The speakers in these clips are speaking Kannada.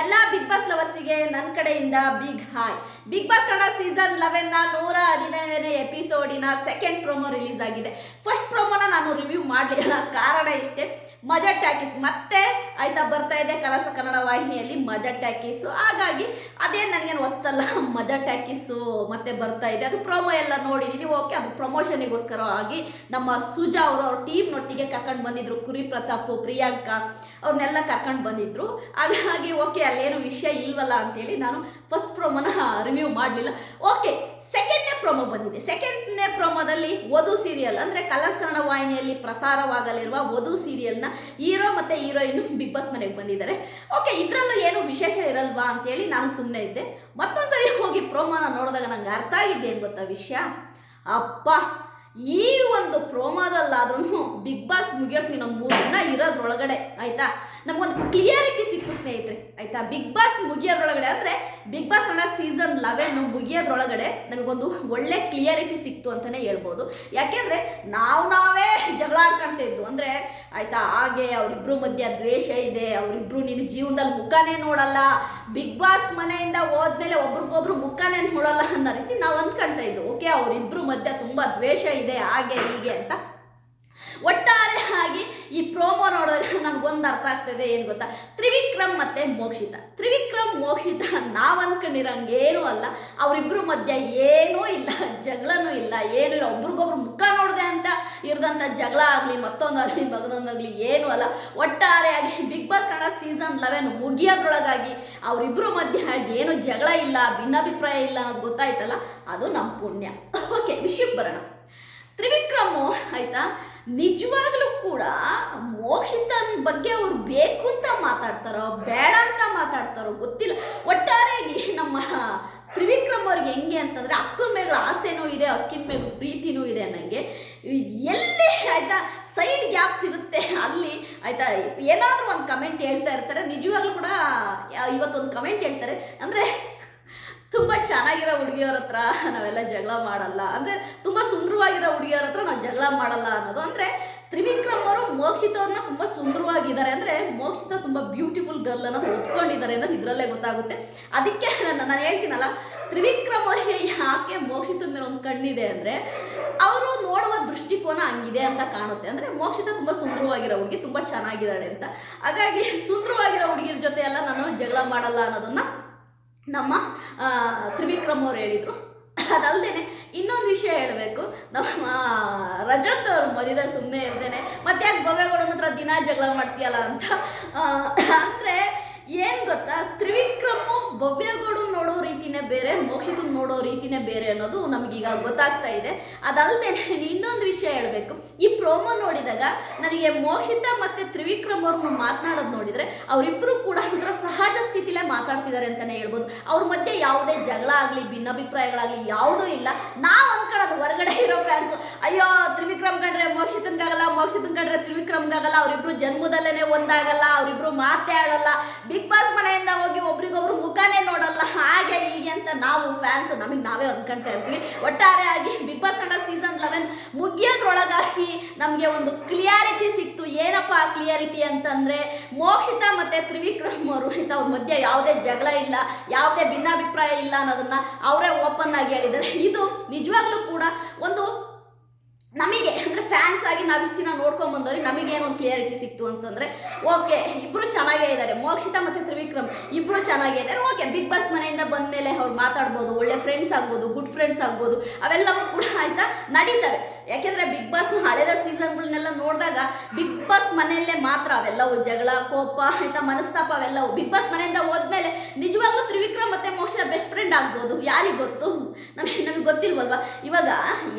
ಎಲ್ಲ ಬಿಗ್ ಬಾಸ್ ಲವರ್ಸಿಗೆ ನನ್ನ ಕಡೆಯಿಂದ Bigg hi Bigg Boss Kannada season ಲೆವೆನ್ನ ನೂರ ಹದಿನೈದನೇ ಎಪಿಸೋಡಿನ ಸೆಕೆಂಡ್ ಪ್ರೋಮೋ ರಿಲೀಸ್ ಆಗಿದೆ. ಫಸ್ಟ್ ಪ್ರೋಮೋನ ನಾನು ರಿವ್ಯೂ ಮಾಡಲಿಲ್ಲ. ಕಾರಣ ಇಷ್ಟೇ. ಮಜಾ ಟ್ಯಾಕೀಸ್. ಮತ್ತೆ ಆಯ್ತಾ ಬರ್ತಾ ಇದೆ ಕಲಸ ಕನ್ನಡ ವಾಹಿನಿಯಲ್ಲಿ ಮಜಾ ಟ್ಯಾಕೀಸ್. ಹಾಗಾಗಿ ಅದೇ ನನಗೇನು ಹೊಸ್ತಲ್ಲ, ಮಜಾ ಟ್ಯಾಕೀಸು ಮತ್ತೆ ಬರ್ತಾ ಇದೆ. ಅದು ಪ್ರೊಮೋ ಎಲ್ಲ ನೋಡಿದ್ದೀನಿ ಓಕೆ ಅದು ಪ್ರಮೋಷನಿಗೋಸ್ಕರ ಆಗಿ ನಮ್ಮ ಸುಜಾ ಅವರು, ಅವ್ರ ಟೀಮ್ನೊಟ್ಟಿಗೆ ಕರ್ಕೊಂಡು ಬಂದಿದ್ರು. ಕುರಿ ಪ್ರತಾಪ್, ಪ್ರಿಯಾಂಕಾ ಅವ್ರನ್ನೆಲ್ಲ ಕರ್ಕೊಂಡು ಬಂದಿದ್ರು. ಹಾಗಾಗಿ ಓಕೆ ಅಲ್ಲೇನು ವಿಷಯ ಇಲ್ವಲ್ಲ ಅಂತೇಳಿ ನಾನು ಫಸ್ಟ್ ಪ್ರೊಮೋನ ರಿವ್ಯೂ ಮಾಡಲಿಲ್ಲ. ಓಕೆ ಸೆಕೆಂಡ್ನೇ ಪ್ರೊಮೋ ಬಂದಿದೆ. ಸೆಕೆಂಡ್ನೇ ಪ್ರೊಮೋದಲ್ಲಿ ವಧು ಸೀರಿಯಲ್ ಅಂದರೆ ಕಲರ್ಸ್ ಕನ್ನಡ ವಾಹಿನಿಯಲ್ಲಿ ಪ್ರಸಾರವಾಗಲಿರುವ ವಧು ಸೀರಿಯಲ್ನ ಹೀರೋ ಮತ್ತು ಹೀರೋಯಿನ್ ಬಿಗ್ ಬಾಸ್ ಮನೆಗೆ ಬಂದಿದ್ದಾರೆ. ಓಕೆ ಇದರಲ್ಲೂ ಏನು ವಿಶೇಷ ಇರಲ್ವಾ ಅಂತೇಳಿ ನಾನು ಸುಮ್ಮನೆ ಇದ್ದೆ. ಮತ್ತೊಂದ್ಸರಿ ಹೋಗಿ ಪ್ರೊಮೋನ ನೋಡಿದಾಗ ನಂಗೆ ಅರ್ಥ ಆಗಿದ್ದೆ ಏನು ಗೊತ್ತಾ ವಿಷಯ? ಅಪ್ಪ, ಈ ಒಂದು ಪ್ರೋಮೋದಲ್ಲಾದ್ರೂ ಬಿಗ್ ಬಾಸ್ ಮುಗಿಯೋಕೆ ನೀನೊಂದು ಮೂರು ದಿನ ಇರೋದ್ರೊಳಗಡೆ, ಆಯ್ತಾ? ನಮಗೊಂದು ಕ್ಲಿಯರಿಟಿ ಸಿಕ್ಕು ಸ್ನೇಹಿತರೆ, ಆಯ್ತಾ? Bigg boss ಮುಗಿಯೋದ್ರೊಳಗಡೆ Bigg Boss Kannada season eleven ಮುಗಿಯೋದ್ರೊಳಗಡೆ ನಮಗೊಂದು ಒಳ್ಳೆ ಕ್ಲಿಯರಿಟಿ ಸಿಕ್ತು ಅಂತಾನೆ ಹೇಳ್ಬೋದು. ಯಾಕೆಂದ್ರೆ ನಾವು ನಾವೇ ಜಗಳ ಆಡ್ಕೊಂತ ಇದ್ದು ಅಂದರೆ ಆಯ್ತಾ, ಹಾಗೆ ಅವರಿಬ್ರು ಮಧ್ಯ ದ್ವೇಷ ಇದೆ, ಅವರಿಬ್ರು ನಿನ್ನ ಜೀವನದಲ್ಲಿ ಮುಖನೇ ನೋಡಲ್ಲ ಬಿಗ್ ಬಾಸ್ ಮನೆಯಿಂದ ಹೋದ್ಮೇಲೆ ಒಬ್ರಿಗೊಬ್ರು ಮುಖನೇ ನೋಡಲ್ಲ ಅನ್ನೋ ರೀತಿ ನಾವು ಅಂದ್ಕೊಳ್ತಾ ಇದ್ವು. ಓಕೆ ಅವರಿಬ್ರು ಮಧ್ಯ ತುಂಬಾ ದ್ವೇಷ ಇದೆ, ಹಾಗೆ ಹೀಗೆ ಅಂತ. ಒಟ್ಟಾರೆ ಆಗಿ ಈ ಪ್ರೋಮೋ ನೋಡಿದಾಗ ನನಗೊಂದು ಅರ್ಥ ಆಗ್ತದೆ, ಏನು ಗೊತ್ತಾ? ತ್ರಿವಿಕ್ರಮ್ ಮತ್ತು ಮೋಕ್ಷಿತ. ತ್ರಿವಿಕ್ರಮ್, ಮೋಕ್ಷಿತ ನಾವು ಅಂದ್ಕೊಂಡಿರಂಗೆ ಏನೂ ಅಲ್ಲ. ಅವರಿಬ್ಬರ ಮಧ್ಯ ಏನೂ ಇಲ್ಲ, ಜಗಳನೂ ಇಲ್ಲ, ಏನೂ ಇಲ್ಲ. ಒಬ್ರಿಗೊಬ್ರು ಮುಖ ನೋಡಿದೆ ಅಂತ ಇರದಂಥ ಜಗಳ ಆಗಲಿ, ಮತ್ತೊಂದಾಗಲಿ, ಮಗದೊಂದಾಗಲಿ ಏನೂ ಅಲ್ಲ. ಒಟ್ಟಾರೆಯಾಗಿ Bigg Boss Kannada season eleven ಮುಗಿಯೋದ್ರೊಳಗಾಗಿ ಅವರಿಬ್ಬರ ಮಧ್ಯ ಏನು ಜಗಳ ಇಲ್ಲ, ಭಿನ್ನಾಭಿಪ್ರಾಯ ಇಲ್ಲ ಅನ್ನೋದು ಗೊತ್ತಾಯ್ತಲ್ಲ? ಅದು ನಮ್ಮ ಪುಣ್ಯ. ಓಕೆ ವಿಷಯಕ್ಕೆ ಬರೋಣ. ತ್ರಿವಿಕ್ರಮು, ಆಯ್ತಾ? ನಿಜವಾಗ್ಲೂ ಕೂಡ ಮೋಕ್ಷಿತನ ಬಗ್ಗೆ ಅವ್ರು ಬೇಕು ಅಂತ ಮಾತಾಡ್ತಾರೋ, ಬೇಡ ಅಂತ ಮಾತಾಡ್ತಾರೋ ಗೊತ್ತಿಲ್ಲ. ಒಟ್ಟಾರೆಯಾಗಿ ನಮ್ಮ ತ್ರಿವಿಕ್ರಮ್ ಅವ್ರಿಗೆ ಹೆಂಗೆ ಅಂತಂದರೆ ಅಕ್ಕನ ಮೇಲೆ ಆಸೆನೂ ಇದೆ, ಅಕ್ಕಿನ ಮೇಲೆ ಪ್ರೀತಿನೂ ಇದೆ ನನಗೆ ಎಲ್ಲಿ ಆಯ್ತಾ ಸೈಡ್ ಗ್ಯಾಪ್ಸ್ ಇರುತ್ತೆ ಅಲ್ಲಿ ಆಯ್ತಾ ಏನಾದರೂ ಒಂದು ಕಮೆಂಟ್ ಹೇಳ್ತಾ ಇರ್ತಾರೆ. ನಿಜವಾಗ್ಲೂ ಕೂಡ ಇವತ್ತೊಂದು ಕಮೆಂಟ್ ಹೇಳ್ತಾರೆ. ಅಂದರೆ ತುಂಬ ಚೆನ್ನಾಗಿರೋ ಹುಡುಗಿಯವ್ರ ಹತ್ರ ನಾವೆಲ್ಲ ಜಗಳ ಮಾಡಲ್ಲ. ಅಂದರೆ ತುಂಬ ಸುಂದರವಾಗಿ ಜಗಳ ಮಾಡಲ್ಲ ಅನ್ನೋದು. ಅಂದರೆ ತ್ರಿವಿಕ್ರಮ್ ಅವರು ಮೋಕ್ಷಿತ ಅವ್ರನ್ನ ತುಂಬ ಸುಂದರವಾಗಿದ್ದಾರೆ. ಅಂದರೆ ಮೋಕ್ಷಿತ ತುಂಬ ಬ್ಯೂಟಿಫುಲ್ ಗರ್ಲ್ ಅನ್ನೋದು ಒಪ್ಕೊಂಡಿದ್ದಾರೆ ಅನ್ನೋದು ಇದರಲ್ಲೇ ಗೊತ್ತಾಗುತ್ತೆ. ಅದಕ್ಕೆ ನಾನು ನಾನು ಹೇಳ್ತೀನಲ್ಲ, ತ್ರಿವಿಕ್ರಮ್ ಅವರಿಗೆ ಯಾಕೆ ಮೋಕ್ಷಿತದ ಮೇಲೆ ಒಂದು ಕಣ್ಣಿದೆ ಅಂದರೆ, ಅವರು ನೋಡುವ ದೃಷ್ಟಿಕೋನ ಹಂಗಿದೆ ಅಂತ ಕಾಣುತ್ತೆ. ಅಂದರೆ ಮೋಕ್ಷಿತ ತುಂಬ ಸುಂದರವಾಗಿರೋ ಹುಡುಗಿ, ತುಂಬ ಚೆನ್ನಾಗಿದ್ದಾಳೆ ಅಂತ. ಹಾಗಾಗಿ ಸುಂದರವಾಗಿರೋ ಹುಡುಗಿರ ಜೊತೆ ಎಲ್ಲ ನಾನು ಜಗಳ ಮಾಡಲ್ಲ ಅನ್ನೋದನ್ನು ನಮ್ಮ ತ್ರಿವಿಕ್ರಮ್ ಅವ್ರು ಹೇಳಿದರು. ಅದಲ್ಲದೆ ಇನ್ನೊಂದು ವಿಷಯ ಹೇಳಬೇಕು. ನಮ್ಮ ರಜತ್ ಅವರು ಮದುವೆ ಸುಮ್ಮನೆ ಇರ್ತೇನೆ ಮತ್ತೆ ಯಾಕೆ ಗೊಂಬೆಗಳ ಹತ್ರ ದಿನ ಜಗಳ ಮಾಡ್ತೀಯಲ್ಲ? ಅಂತ. ಅಂದರೆ ಏನು ಗೊತ್ತಾ? ತ್ರಿವಿಕ್ರಮು ಭವ್ಯಗೌಡು ನೋಡೋ ರೀತಿನೇ ಬೇರೆ, ಮೋಕ್ಷಿತ ನೋಡೋ ರೀತಿನೇ ಬೇರೆ ಅನ್ನೋದು ನಮಗೀಗ ಗೊತ್ತಾಗ್ತಾ ಇದೆ. ಅದಲ್ಲದೆ ಇನ್ನೊಂದು ವಿಷಯ ಹೇಳಬೇಕು. ಈ ಪ್ರೋಮೋ ನೋಡಿದಾಗ ನನಗೆ ಮೋಕ್ಷಿತ ಮತ್ತೆ ತ್ರಿವಿಕ್ರಮ್ ಅವ್ರನ್ನ ಮಾತನಾಡೋದು ನೋಡಿದ್ರೆ ಅವರಿಬ್ಬರು ಕೂಡ ಒಂಥರ ಸಹಜ ಸ್ಥಿತಿಲೇ ಮಾತಾಡ್ತಿದ್ದಾರೆ ಅಂತಾನೆ ಹೇಳ್ಬೋದು. ಅವ್ರ ಮಧ್ಯೆ ಯಾವುದೇ ಜಗಳ ಆಗಲಿ, ಭಿನ್ನಾಭಿಪ್ರಾಯಗಳಾಗಲಿ ಯಾವುದೂ ಇಲ್ಲ. ನಾವು ಅಂದ್ಕೊಳ್ಳೋದು ಹೊರಗಡೆ ಇರೋ ಫ್ಯಾನ್ಸ್ ಅಯ್ಯೋ, ತ್ರಿವಿಕ್ರಮ್ ಕಂಡ್ರೆ ಮೋಕ್ಷಿತನ್ಗಾಗಲ್ಲ, ಮೋಕ್ಷಿತನ್ ಕಂಡ್ರೆ ತ್ರಿವಿಕ್ರಮ್ಗಾಗಲ್ಲ, ಅವರಿಬ್ರು ಜನ್ಮದಲ್ಲೇನೆ ಒಂದಾಗಲ್ಲ, ಅವರಿಬ್ರು ಮಾತೇ ಆಡಲ್ಲ. ಬಿಗ್ ಬಾಸ್ ಮನೆಯಿಂದ ಹೋಗಿ ಒಬ್ರಿಗೊಬ್ರು ಮುಖಾನೇ ನೋಡಲ್ಲ. ಹಾಗೆ ಹೀಗೆ ಅಂತ ನಾವು ಫ್ಯಾನ್ಸ್ ನಮಗೆ ನಾವೇ ಅಂದ್ಕೊಂತ ಇರ್ತೀವಿ. ಒಟ್ಟಾರೆ ಆಗಿ Bigg Boss Kannada season eleven ಮುಗಿಯೋದ್ರೊಳಗಾಗಿ ನಮಗೆ ಒಂದು ಕ್ಲಿಯಾರಿಟಿ ಸಿಕ್ತು. ಏನಪ್ಪ ಆ ಕ್ಲಿಯಾರಿಟಿ ಅಂತಂದರೆ ಮೋಕ್ಷಿತ ಮತ್ತು ತ್ರಿವಿಕ್ರಮ್ ಅವರು ಇಂಥ ಅವ್ರ ಮಧ್ಯೆ ಯಾವುದೇ ಜಗಳ ಇಲ್ಲ, ಯಾವುದೇ ಭಿನ್ನಾಭಿಪ್ರಾಯ ಇಲ್ಲ ಅನ್ನೋದನ್ನ ಅವರೇ ಓಪನ್ ಆಗಿ ಹೇಳಿದ್ದಾರೆ. ಇದು ನಿಜವಾಗ್ಲೂ ಕೂಡ ಒಂದು ನಮಗೆ, ಅಂದರೆ ಫ್ಯಾನ್ಸ್ ಆಗಿ ನಾವು ಇಷ್ಟು ದಿನ ನೋಡ್ಕೊಂಡ್ ಬಂದವ್ರಿಗೆ ನಮಗೇನು ಒಂದು ಕ್ಲಿಯರಿಟಿ ಸಿಕ್ತು ಅಂತಂದರೆ ಓಕೆ ಇಬ್ಬರು ಚೆನ್ನಾಗೇ ಇದ್ದಾರೆ ಮೋಕ್ಷಿತ ಮತ್ತು ತ್ರಿವಿಕ್ರಮ್ ಇಬ್ಬರು ಚೆನ್ನಾಗೇ ಇದ್ದಾರೆ ಓಕೆ ಬಿಗ್ ಬಾಸ್ ಮನೆಯಿಂದ ಬಂದ ಮೇಲೆ ಅವ್ರು ಮಾತಾಡ್ಬೋದು, ಒಳ್ಳೆ ಫ್ರೆಂಡ್ಸ್ ಆಗ್ಬೋದು ಗುಡ್ ಫ್ರೆಂಡ್ಸ್ ಆಗ್ಬೋದು, ಅವೆಲ್ಲವೂ ಕೂಡ ಆಯ್ತಾ, ನಡೀತವೆ. ಯಾಕೆಂದರೆ ಬಿಗ್ ಬಾಸ್ ಹಳೆದ ಸೀಸನ್ಗಳನ್ನೆಲ್ಲ ನೋಡಿದಾಗ ಬಿಗ್ ಬಾಸ್ ಮನೆಯಲ್ಲೇ ಮಾತ್ರ ಅವೆಲ್ಲವೂ ಜಗಳ, ಕೋಪ ಆಯ್ತಾ ಮನಸ್ತಾಪ ಅವೆಲ್ಲವೂ. ಬಿಗ್ ಬಾಸ್ ಮನೆಯಿಂದ ಹೋದ್ಮೇಲೆ ನಿಜವಾಗ್ಲೂ ತ್ರಿವಿಕ್ರಮ್ ಮತ್ತೆ ಮೋಕ್ಷ ಬೆಸ್ಟ್ ಫ್ರೆಂಡ್ ಆಗ್ಬೋದು. ಯಾರಿಗೆ ಗೊತ್ತು? ನಮಗೆ ನಮಗೆ ಗೊತ್ತಿಲ್ವಲ್ವಾ? ಇವಾಗ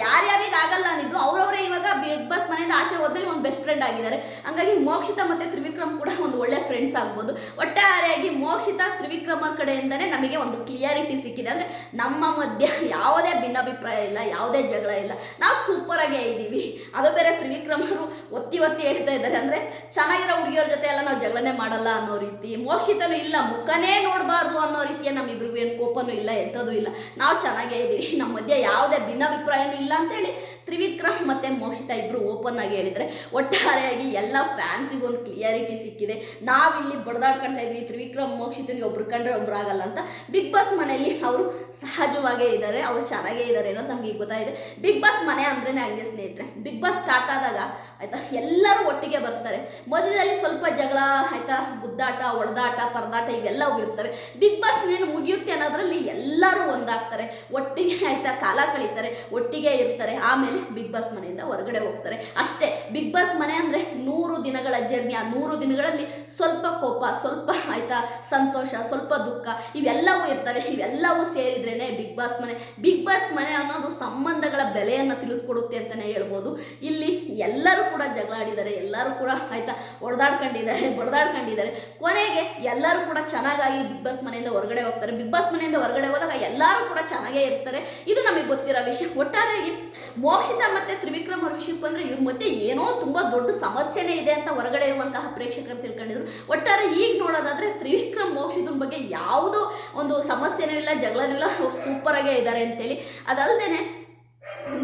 ಯಾರ್ಯಾರಿಗೆ ಆಗಲ್ಲ ಅನ್ನಿದ್ದು ಅವ್ರವರೇ ಇವಾಗ ಬಿಗ್ ಬಾಸ್ ಮನೆಯಿಂದ ಆಚೆ ಹೋದ್ಮೇಲೆ ಒಂದು ಬೆಸ್ಟ್ ಫ್ರೆಂಡ್ ಆಗಿದ್ದಾರೆ. ಹಂಗಾಗಿ ಮೋಕ್ಷಿತ ಮತ್ತೆ ತ್ರಿವಿಕ್ರಮ್ ಕೂಡ ಒಂದು ಒಳ್ಳೆ ಫ್ರೆಂಡ್ಸ್ ಆಗ್ಬೋದು. ಒಟ್ಟಾರೆಯಾಗಿ ಮೋಕ್ಷಿತ ತ್ರಿವಿಕ್ರಮರ ಕಡೆಯಿಂದನೇ ನಮಗೆ ಒಂದು ಕ್ಲಿಯಾರಿಟಿ ಸಿಕ್ಕಿದೆ. ಅಂದರೆ ನಮ್ಮ ಮಧ್ಯ ಯಾವುದೇ ಭಿನ್ನಾಭಿಪ್ರಾಯ ಇಲ್ಲ, ಯಾವುದೇ ಜಗಳ ಇಲ್ಲ. ನಾವು ಸೂಪರಾಗೇ ಇದ್ದೀವಿ. ಅದು ಬೇರೆ ತ್ರಿವಿಕ್ರಮರು ಒತ್ತಿ ಒತ್ತಿ ಹೇಳ್ತಾ ಇದ್ದಾರೆ. ಅಂದರೆ ಚೆನ್ನಾಗಿರೋ ಹುಡುಗಿಯವ್ರ ಜೊತೆ ಎಲ್ಲ ನಾವು ಜಗಳನೆ ಮಾಡಲ್ಲ ಅನ್ನೋ ರೀತಿ. ಮೋಕ್ಷಿತನೂ ಇಲ್ಲ, ಮುಖನೇ ನೋಡಬಾರ್ದು ಅನ್ನೋ ರೀತಿಯ ನಮ್ಮಿಬ್ರಿಗೂ ಏನು ಕೋಪನೂ ಇಲ್ಲ ಎಂಥದ್ದು ಇಲ್ಲ. ನಾವು ಚೆನ್ನಾಗೇ ಇದ್ದೀವಿ. ನಮ್ಮ ಮಧ್ಯೆ ಯಾವುದೇ ಭಿನ್ನಾಭಿಪ್ರಾಯನೂ ಇಲ್ಲ ಅಂತೇಳಿ ತ್ರಿವಿಕ್ರಮ್ ಮತ್ತು ಮೋಕ್ಷಿತ ಇಬ್ಬರು ಓಪನ್ ಆಗಿ ಹೇಳಿದರೆ ಒಟ್ಟಾರೆಯಾಗಿ ಎಲ್ಲ ಫ್ಯಾನ್ಸಿಗೂ ಒಂದು ಕ್ಲಿಯಾರಿಟಿ ಸಿಕ್ಕಿದೆ. ನಾವಿಲ್ಲಿ ಬಡ್ದಾಡ್ಕೊಳ್ತಾ ಇದ್ವಿ ತ್ರಿವಿಕ್ರಮ್ ಮೋಕ್ಷಿತನಿಗೆ ಒಬ್ರು ಕಂಡ್ರೆ ಒಬ್ರು ಆಗಲ್ಲ ಅಂತ ಬಿಗ್ ಬಾಸ್ ಮನೆಯಲ್ಲಿ ಅವರು ಸಹಜವಾಗೇ ಇದ್ದಾರೆ. ಅವರು ಚೆನ್ನಾಗೇ ಇದ್ದಾರೆ ಅನ್ನೋದು ನಮಗೆ ಗೊತ್ತಾಯಿದೆ ಬಿಗ್ ಬಾಸ್ ಮನೆ ಅಂದ್ರೇ ಹಂಗೆ ಸ್ನೇಹಿತರೆ ಬಿಗ್ ಬಾಸ್ ಸ್ಟಾರ್ಟ್ ಆದಾಗ ಆಯ್ತಾ, ಎಲ್ಲರೂ ಒಟ್ಟಿಗೆ ಬರ್ತಾರೆ. ಮಧ್ಯದಲ್ಲಿ ಸ್ವಲ್ಪ ಜಗಳ, ಆಯ್ತಾ, ಗುದ್ದಾಟ, ಒಡದಾಟ, ಪರದಾಟ ಇವೆಲ್ಲವೂ ಇರ್ತವೆ. ಬಿಗ್ ಬಾಸ್ ಏನು ಮುಗಿಯುತ್ತೆ ಅನ್ನೋದ್ರಲ್ಲಿ ಎಲ್ಲರೂ ಒಂದಾಗ್ತಾರೆ. ಒಟ್ಟಿಗೆ, ಆಯ್ತಾ, ಕಾಲ ಕಳೀತಾರೆ, ಒಟ್ಟಿಗೆ ಇರ್ತಾರೆ. ಆಮೇಲೆ ಬಿಗ್ ಬಾಸ್ ಮನೆಯಿಂದ ಹೊರಗಡೆ ಹೋಗ್ತಾರೆ. ಅಷ್ಟೇ ಬಿಗ್ ಬಾಸ್ ಮನೆ ಅಂದರೆ ನೂರು ದಿನಗಳ ಜರ್ನಿ. ಆ ನೂರು ದಿನಗಳಲ್ಲಿ ಸ್ವಲ್ಪ ಕೋಪ, ಸ್ವಲ್ಪ, ಆಯ್ತಾ, ಸಂತೋಷ, ಸ್ವಲ್ಪ ದುಃಖ, ಇವೆಲ್ಲವೂ ಇರ್ತವೆ. ಇವೆಲ್ಲವೂ ಸೇರಿದ್ರೇ ಬಿಗ್ ಬಾಸ್ ಮನೆ. ಬಿಗ್ ಬಾಸ್ ಮನೆ ಅನ್ನೋದು ಸಂಬಂಧಗಳ ಬೆಲೆಯನ್ನು ತಿಳಿಸ್ಕೊಡುತ್ತೆ. ಅಂತಲೇ ಹೇಳ್ಬೋದು. ಇಲ್ಲಿ ಎಲ್ಲರೂ ಕೂಡ ಜಗಳ ಆಡಿದ್ದಾರೆ, ಎಲ್ಲರೂ ಕೂಡ ಆಯಿತಾ ಹೊಡೆದಾಡ್ಕೊಂಡಿದ್ದಾರೆ ಬಡ್ದಾಡ್ಕೊಂಡಿದ್ದಾರೆ. ಕೊನೆಗೆ ಎಲ್ಲರೂ ಕೂಡ ಚೆನ್ನಾಗಾಗಿ ಬಿಗ್ ಬಾಸ್ ಮನೆಯಿಂದ ಹೊರಗಡೆ ಹೋಗ್ತಾರೆ. ಬಿಗ್ ಬಾಸ್ ಮನೆಯಿಂದ ಹೊರಗಡೆ ಹೋದಾಗ ಎಲ್ಲರೂ ಕೂಡ ಚೆನ್ನಾಗೇ ಇರ್ತಾರೆ. ಇದು ನಮಗೆ ಗೊತ್ತಿರೋ ವಿಷಯ. ಒಟ್ಟಾರೆಯಾಗಿ ಮೋಕ್ಷಿತ ಮತ್ತು ತ್ರಿವಿಕ್ರಮ್ ಅವ್ರ ವಿಷಯಕ್ಕೆ ಬಂದರೆ ಇವ್ರ ಮಧ್ಯೆ ಏನೋ ತುಂಬ ದೊಡ್ಡ ಸಮಸ್ಯೆನೇ ಇದೆ ಅಂತ ಹೊರಗಡೆ ಇರುವಂತಹ ಪ್ರೇಕ್ಷಕರು ತಿಳ್ಕೊಂಡಿದ್ರು. ಒಟ್ಟಾರೆ ಈಗ ನೋಡೋದಾದ್ರೆ ತ್ರಿವಿಕ್ರಮ್ ಮೋಕ್ಷಿತನ ಬಗ್ಗೆ ಯಾವುದೋ ಒಂದು ಸಮಸ್ಯೆನೂ ಇಲ್ಲ, ಜಗಳನೂ ಇಲ್ಲ. ಸೂಪರಾಗೇ ಇದ್ದಾರೆ ಅಂತೇಳಿ. ಅದಲ್ಲದೆ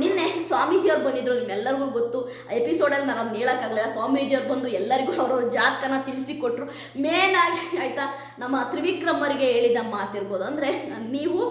ನಿನ್ನೆ ಸ್ವಾಮೀಜಿಯವ್ರು ಬಂದಿದ್ರು, ನಿಮ್ಮೆಲ್ಲರಿಗೂ ಗೊತ್ತು. ಎಪಿಸೋಡಲ್ಲಿ ನಾನು ಅದನ್ನ ಹೇಳೋಕ್ಕಾಗಲಿಲ್ಲ. ಸ್ವಾಮೀಜಿಯವ್ರು ಬಂದು ಎಲ್ಲರಿಗೂ ಅವ್ರವ್ರ ಜಾತಕನ ತಿಳಿಸಿಕೊಟ್ರು. ಮೇನ್ ಆಗಿ, ಆಯಿತಾ, ನಮ್ಮ ತ್ರಿವಿಕ್ರಮರಿಗೆ ಹೇಳಿದ ಮಾತಿರ್ಬೋದು. ಅಂದರೆ, ನೀವು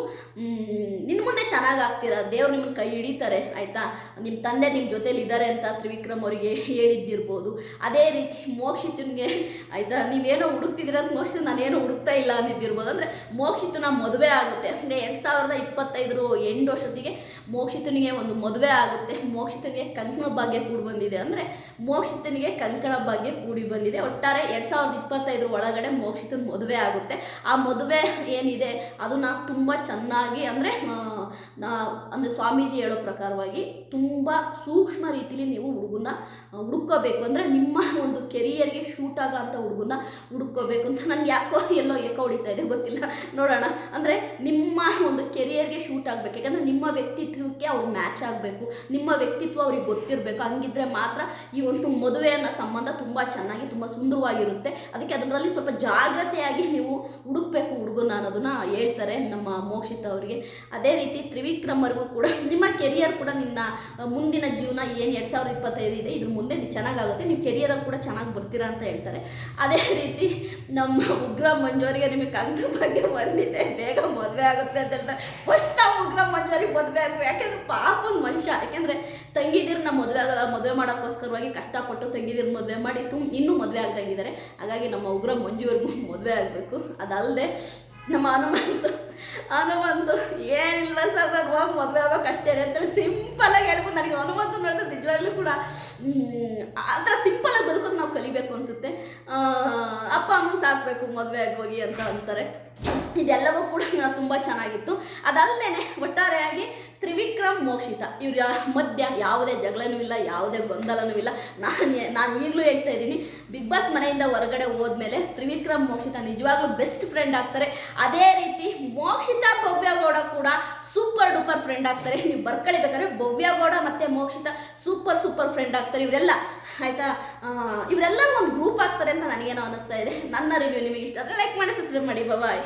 ನಿನ್ನ ಮುಂದೆ ಚೆನ್ನಾಗಿ ಆಗ್ತೀರಾ ದೇವ್ರು ನಿಮ್ಮನ್ನ ಕೈ ಹಿಡಿತಾರೆ, ಆಯಿತಾ. ನಿಮ್ಮ ತಂದೆ ನಿಮ್ಮ ಜೊತೇಲಿ ಇದ್ದಾರೆ ಅಂತ ತ್ರಿವಿಕ್ರಮ್ ಅವರಿಗೆ ಹೇಳಿದ್ದಿರ್ಬೋದು. ಅದೇ ರೀತಿ ಮೋಕ್ಷಿತನಿಗೆ, ಆಯಿತಾ, ನೀವೇನೋ ಹುಡುಕ್ತಿದ್ದೀರ ಅಂತ ಮೋಕ್ಷಿತ ನಾನೇನೋ ಹುಡುಕ್ತಾ ಇಲ್ಲ ಅಂದಿದ್ದಿರ್ಬೋದು. ಅಂದರೆ, ಮೋಕ್ಷಿತನ ಮದುವೆ ಆಗುತ್ತೆ. ಅಂದರೆ ಎರಡು ಸಾವಿರದ ಇಪ್ಪತ್ತೈದರ ಎಂಟು ವರ್ಷದಿಗೆ ಮೋಕ್ಷಿತನಿಗೆ ಒಂದು ಮದುವೆ ಆಗುತ್ತೆ. ಮೋಕ್ಷಿತನಿಗೆ ಕಂಕಣ ಭಾಗ್ಯ ಕೂಡಿ ಬಂದಿದೆ. ಅಂದರೆ ಮೋಕ್ಷಿತನಿಗೆ ಕಂಕಣ ಭಾಗ್ಯ ಕೂಡಿ ಬಂದಿದೆ. ಒಟ್ಟಾರೆ ಎರಡು ಸಾವಿರದ ಇಪ್ಪತ್ತೈದರ ಒಳಗಡೆ ಮೋಕ್ಷಿತನ ಮದುವೆ ಆಗುತ್ತೆ. ಆ ಮದುವೆ ಏನಿದೆ, ಅದನ್ನು ತುಂಬ ಚೆನ್ನಾಗಿ ಅಂದರೆ ಅಂದರೆ ಸ್ವಾಮೀಜಿ ಹೇಳೋ ಪ್ರಕಾರವಾಗಿ ತುಂಬ ಸೂಕ್ಷ್ಮ ರೀತಿಯಲ್ಲಿ ನೀವು ಹುಡುಗನ್ನ ಹುಡುಕೋಬೇಕು ಅಂದರೆ ನಿಮ್ಮ ಕೆರಿಯರ್ಗೆ ಶೂಟ್ ಆಗೋ ಅಂಥ ಹುಡುಗನ ಹುಡುಕೋಬೇಕು ಅಂತ ನನಗೆ ಯಾಕೋ ಎಲ್ಲೋ ಏಕೋ ಹೊಡಿತಾ ಇದೆ ಗೊತ್ತಿಲ್ಲ. ನೋಡೋಣ. ಅಂದರೆ ನಿಮ್ಮ ಒಂದು ಕೆರಿಯರ್ಗೆ ಶೂಟ್ ಆಗಬೇಕು. ಯಾಕಂದರೆ ನಿಮ್ಮ ವ್ಯಕ್ತಿತ್ವಕ್ಕೆ ಅವ್ರು ಮ್ಯಾಚ್ ಆಗಬೇಕು. ನಿಮ್ಮ ವ್ಯಕ್ತಿತ್ವ ಅವ್ರಿಗೆ ಗೊತ್ತಿರಬೇಕು. ಹಂಗಿದ್ರೆ ಮಾತ್ರ ಈ ಒಂದು ಮದುವೆ ಅನ್ನೋ ಸಂಬಂಧ ತುಂಬ ಚೆನ್ನಾಗಿ, ತುಂಬ ಸುಂದರವಾಗಿರುತ್ತೆ. ಅದಕ್ಕೆ ಅದರಲ್ಲಿ ಸ್ವಲ್ಪ ಜಾಗ್ರತೆಯಾಗಿ ನೀವು ಹುಡುಕ್ಬೇಕು ಹುಡುಗನ ಅನ್ನೋದನ್ನ ಹೇಳ್ತಾರೆ ನಮ್ಮ ಮೋಕ್ಷಿತ ಅವರಿಗೆ. ಅದೇ ರೀತಿ ತ್ರಿವಿಕ್ರಮರಿಗೂ ಕೂಡ ನಿಮ್ಮ ಕೆರಿಯರ್ ಕೂಡ ನಿನ್ನ ಮುಂದಿನ ಜೀವನ ಏನು ಎರಡು ಸಾವಿರದ ಇಪ್ಪತ್ತೈದು ಇದೆ, ಇದ್ರ ಮುಂದೆ ಚೆನ್ನಾಗಾಗುತ್ತೆ. ನಿಮ್ಮ ಕೆರಿಯರಲ್ಲಿ ಕೂಡ ಚೆನ್ನಾಗಿ ಬರ್ತೀರಾ ಅಂತ ಹೇಳ್ತಾರೆ. ಅದೇ ರೀತಿ ನಮ್ಮ ಉಗ್ರ ಮಂಜೋರಿಗೆ ನಿಮಗೆ ಕಂಗ್ನ ಬಗ್ಗೆ ಬಂದಿದೆ. ಬೇಗ ಮದುವೆ ಆಗುತ್ತೆ ಅಂತ ಹೇಳ್ತಾರೆ ಫಸ್ಟ್ ಆ ಉಗ್ರ ಮಂಜುವರಿಗೆ ಮದುವೆ ಆಗಬೇಕು ಯಾಕೆಂದ್ರೆ ಪಾಪ ಮನುಷ್ಯ. ಯಾಕೆಂದರೆ ತಂಗಿದಿರನ್ನ ಮದುವೆ ಆಗ, ಮದುವೆ ಮಾಡೋಕ್ಕೋಸ್ಕರವಾಗಿ ಕಷ್ಟಪಟ್ಟು ತಂಗಿದಿರ ಮದುವೆ ಮಾಡಿ ತುಂಬ ಇನ್ನೂ ಮದುವೆ ಆಗ್ದಂಗಿದ್ದಾರೆ. ಹಾಗಾಗಿ ನಮ್ಮ ಉಗ್ರ ಮಂಜೋರಿಗೂ ಮದುವೆ ಆಗಬೇಕು. ಅದಲ್ಲದೆ ನಮ್ಮ ಹನುಮಂತ ಹನುಮಂತು ಏನಿಲ್ಲ ಸರ್ ನಾನು ಹೋಗಿ ಮದುವೆ ಆಗ್ಬೇಕು ಅಷ್ಟೇ ಅಂತೇಳಿ ಸಿಂಪಲಾಗಿ ಹೇಳ್ಬೋದು ನನಗೆ ಅನುಮಂತ ನೋಡಿದ್ರೆ ನಿಜವಾಗ್ಲೂ ಕೂಡ ಆ ಥರ ಸಿಂಪಲಾಗಿ ಬದುಕೋದು ನಾವು ಕಲಿಬೇಕು ಅನಿಸುತ್ತೆ. ಅಪ್ಪ ಅಮ್ಮನ ಸಾಕಬೇಕು, ಮದುವೆ ಆಗೋಗಿ ಅಂತ ಅಂತಾರೆ. ಇದೆಲ್ಲವೂ ಕೂಡ ತುಂಬ ಚೆನ್ನಾಗಿತ್ತು. ಅದಲ್ಲದೆ ಒಟ್ಟಾರೆಯಾಗಿ ತ್ರಿವಿಕ್ರಮ್ ಮೋಕ್ಷಿತ. ಇವ್ರ ಮಧ್ಯ ಯಾವುದೇ ಜಗಳನೂ ಇಲ್ಲ, ಯಾವುದೇ ಗೊಂದಲನೂ ಇಲ್ಲ. ನಾನು ನಾನು ಈಗಲೂ ಹೇಳ್ತಾ ಇದ್ದೀನಿ, ಬಿಗ್ ಬಾಸ್ ಮನೆಯಿಂದ ಹೊರಗಡೆ ಹೋದ್ಮೇಲೆ ತ್ರಿವಿಕ್ರಮ್ ಮೋಕ್ಷಿತ ನಿಜವಾಗ್ಲೂ ಬೆಸ್ಟ್ ಫ್ರೆಂಡ್ ಆಗ್ತಾರೆ. ಅದೇ ರೀತಿ ಮೋಕ್ಷಿತ ಭವ್ಯಗೌಡ ಕೂಡ ಸೂಪರ್ ಡೂಪರ್ ಫ್ರೆಂಡ್ ಆಗ್ತಾರೆ. ನೀವು ಬರ್ಕಳಿಬೇಕಾದ್ರೆ ಭವ್ಯಗೌಡ ಮತ್ತೆ ಮೋಕ್ಷಿತ ಸೂಪರ್ ಸೂಪರ್ ಫ್ರೆಂಡ್ ಆಗ್ತಾರೆ ಇವರೆಲ್ಲ. ಆಯಿತಾ? ಇವರೆಲ್ಲರೂ ಒಂದು ಗ್ರೂಪ್ ಆಗ್ತಾರೆ ಅಂತ ನನಗೇನೋ ಅನಿಸ್ತಾ ಇದೆ. ನನ್ನ ರಿವ್ಯೂ ನಿಮಗೆ ಇಷ್ಟ ಆದರೆ ಲೈಕ್ ಮಾಡಿ ಸಬ್ಸ್ಕ್ರೈಬ್ ಮಾಡಿ. ಬಾಯ್